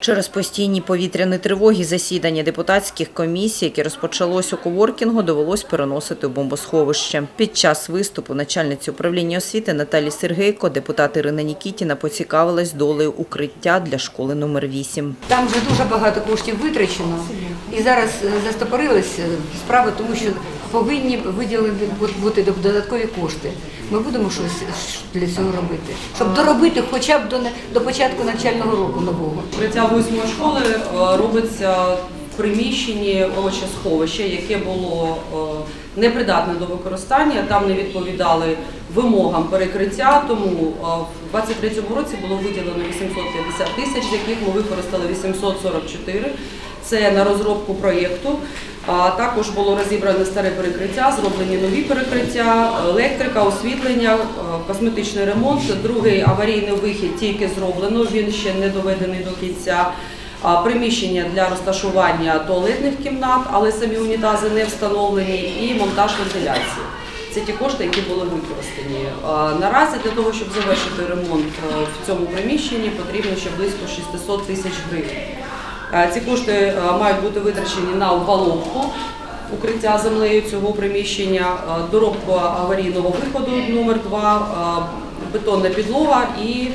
Через постійні повітряні тривоги засідання депутатських комісій, яке розпочалось у коворкінгу, довелось переносити у бомбосховище. Під час виступу начальниці управління освіти Наталі Сергейко, депутат Ірина Нікітіна поцікавилась долею укриття для школи номер 8. Там вже дуже багато коштів витрачено. І зараз е, застопорилась е, тому що повинні виділені бути додаткові кошти. Ми будемо щось для цього робити, щоб доробити хоча б до, до початку навчального року нового. Укриття восьмої школи е, робиться в приміщенні овочесховища, яке було е, непридатне до використання. Там не відповідали вимогам перекриття. Тому е, в 2023 році було виділено 850 тисяч, з яких ми використали 844. Це на розробку проєкту. Також було розібране старе перекриття, зроблені нові перекриття, електрика, освітлення, е, косметичний ремонт. Другий аварійний вихід тільки зроблено, він ще не доведений до кінця. Приміщення для розташування туалетних кімнат, але самі унітази не встановлені, і монтаж вентиляції. Це ті кошти, які були використані. Наразі для того, щоб завершити ремонт е, в цьому приміщенні, потрібно ще близько 600 тисяч гривень. Е, Ці кошти е, мають бути витрачені на обваловку укриття землею цього приміщення, е, доробку аварійного виходу номер 2 бетонна підлога і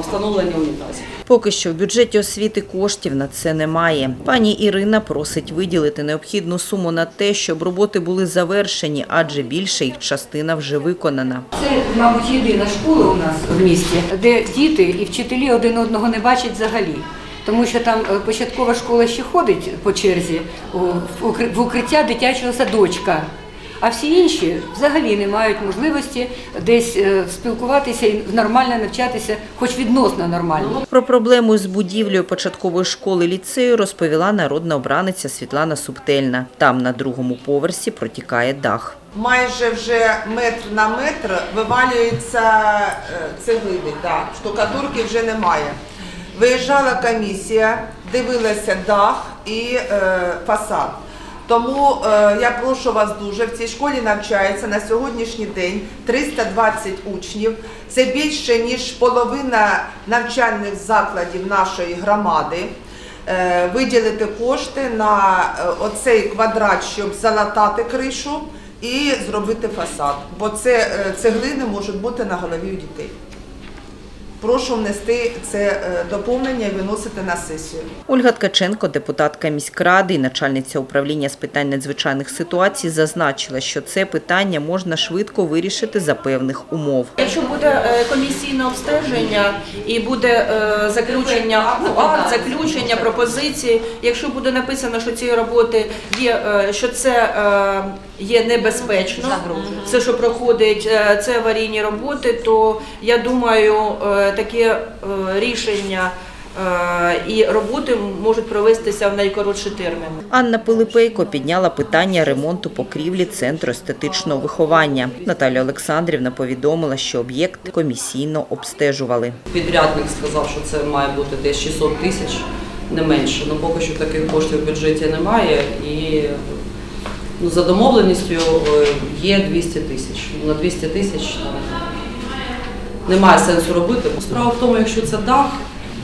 встановлення унітазів. Поки що в бюджеті освіти коштів на це немає. Пані Ірина просить виділити необхідну суму на те, щоб роботи були завершені, адже більша їх частина вже виконана. Це, мабуть, єдина школа у нас в місті, де діти і вчителі один одного не бачать взагалі. Тому що там е, початкова школа ще ходить по черзі в укр- укриття дитячого садочка. А всі інші взагалі не мають можливості десь е, спілкуватися і нормально навчатися, хоч відносно нормально. Про проблему з будівлею початкової школи ліцею розповіла народна обраниця Світлана Субтельна. Там на другому поверсі протікає дах. майже вже метр на метр вивалюються е, цеглини, да, штукатурки вже немає. Виїжджала комісія, дивилася дах і е, фасад. Тому е, я прошу вас дуже, в цій школі навчається на сьогоднішній день 320 учнів. Це більше ніж половина навчальних закладів нашої громади. Е, виділити кошти на оцей квадрат, щоб залатати кришу і зробити фасад. Бо це цеглини можуть бути на голові у дітей. Прошу внести це е, доповнення і виносити на сесію. Ольга Ткаченко, депутатка міськради і начальниця управління з питань надзвичайних ситуацій, зазначила, що це питання можна швидко вирішити за певних умов. Якщо буде е, комісійне обстеження і буде е, заключення ну, акт, заключення пропозиції, якщо буде написано, що ці роботи є, що це є небезпечно, все, що проходить, це аварійні роботи, то я думаю, таке е, рішення е, і роботи можуть провестися в найкоротші терміни. Анна Пилипейко підняла питання ремонту покрівлі центру естетичного виховання. Наталя Олександрівна повідомила, що об'єкт комісійно обстежували. Підрядник сказав, що це має бути десь 600 тисяч, не менше. Ну поки що таких коштів в бюджеті немає. І ну, за домовленістю е, є 200 тисяч. Ну, На 200 тисяч немає сенсу робити. Справа в тому, якщо це дах,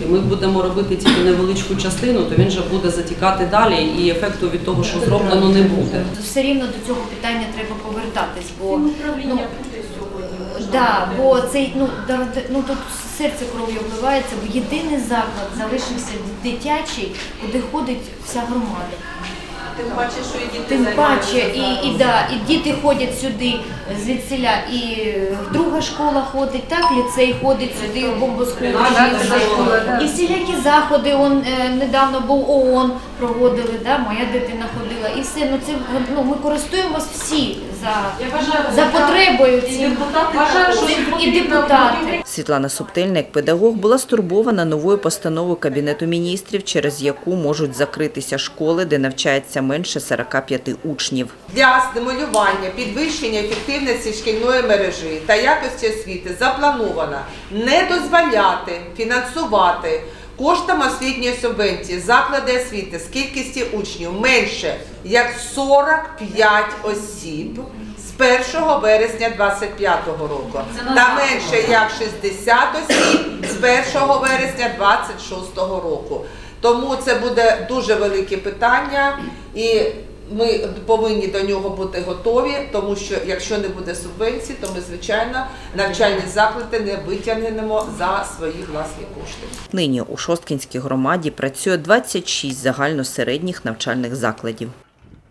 і ми будемо робити тільки невеличку частину, то він же буде затікати далі, і ефекту від того, що зроблено, не буде. все рівно до цього питання треба повертатись, бо ну, да, бо цей ну да, ну тут серце кров'ю вливається, бо єдиний заклад залишився дитячий, куди ходить вся громада. Тим паче, що і діти Тим паче, і, і, да, і діти ходять сюди звідсиля, і друга школа ходить, так, ліцей ходить сюди, в бомбосховище. і все. І всілякі заходи, он, е, недавно був ООН проводили, да, моя дитина ходила, і все, ну це ну, ми користуємось всі за, за потребою цим. і депутати. Світлана Субтельна, педагог, була стурбована новою постановою Кабінету міністрів, через яку можуть закритися школи, де навчається менше 45 учнів. Для стимулювання підвищення ефективності шкільної мережі та якості освіти заплановано не дозволяти фінансувати коштом освітньої субвенції заклади освіти з кількості учнів менше як 45 осіб з 1 вересня 2025 року та менше як 60 осіб з 1 вересня 2026 року. Тому це буде дуже велике питання, і ми повинні до нього бути готові, тому що якщо не буде субвенції, то ми звичайно навчальні заклади не витягнемо за свої власні кошти. Нині у Шосткінській громаді працює 26 загальносередніх навчальних закладів.